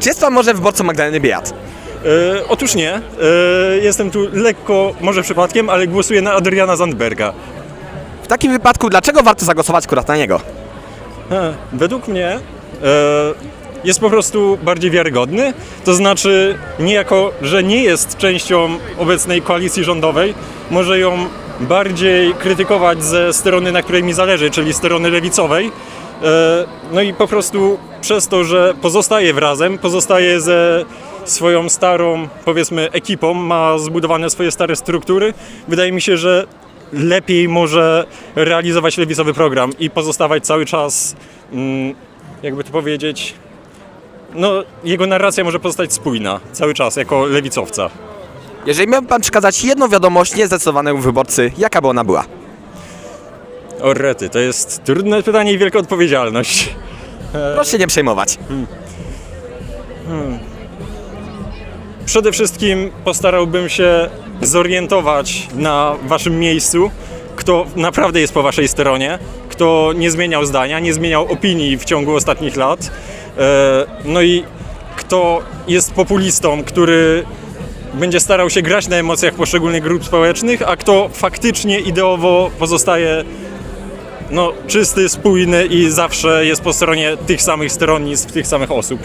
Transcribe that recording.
Czy jest pan może wyborcą Magdaleny Biejat? E, otóż nie. E, jestem tu lekko, może przypadkiem, ale głosuję na Adriana Zandberga. W takim wypadku, dlaczego warto zagłosować akurat na niego? E, według mnie e, jest po prostu bardziej wiarygodny. To znaczy, niejako, że nie jest częścią obecnej koalicji rządowej, może ją bardziej krytykować ze strony, na której mi zależy, czyli strony lewicowej. E, no i po prostu przez to, że pozostaje wrazem, pozostaje ze swoją starą, powiedzmy, ekipą, ma zbudowane swoje stare struktury, wydaje mi się, że lepiej może realizować lewicowy program i pozostawać cały czas, mm, jakby to powiedzieć, no jego narracja może pozostać spójna cały czas jako lewicowca. Jeżeli miałby pan przekazać jedną wiadomość niezdecydowanemu wyborcy, jaka by ona była? O rety, to jest trudne pytanie i wielka odpowiedzialność. Proszę się nie przejmować. Przede wszystkim postarałbym się zorientować na waszym miejscu, kto naprawdę jest po waszej stronie, kto nie zmieniał zdania, nie zmieniał opinii w ciągu ostatnich lat. E, No i kto jest populistą, który będzie starał się grać na emocjach poszczególnych grup społecznych, a kto faktycznie ideowo pozostaje no, czysty, spójny i zawsze jest po stronie tych samych stronnictw, tych samych osób.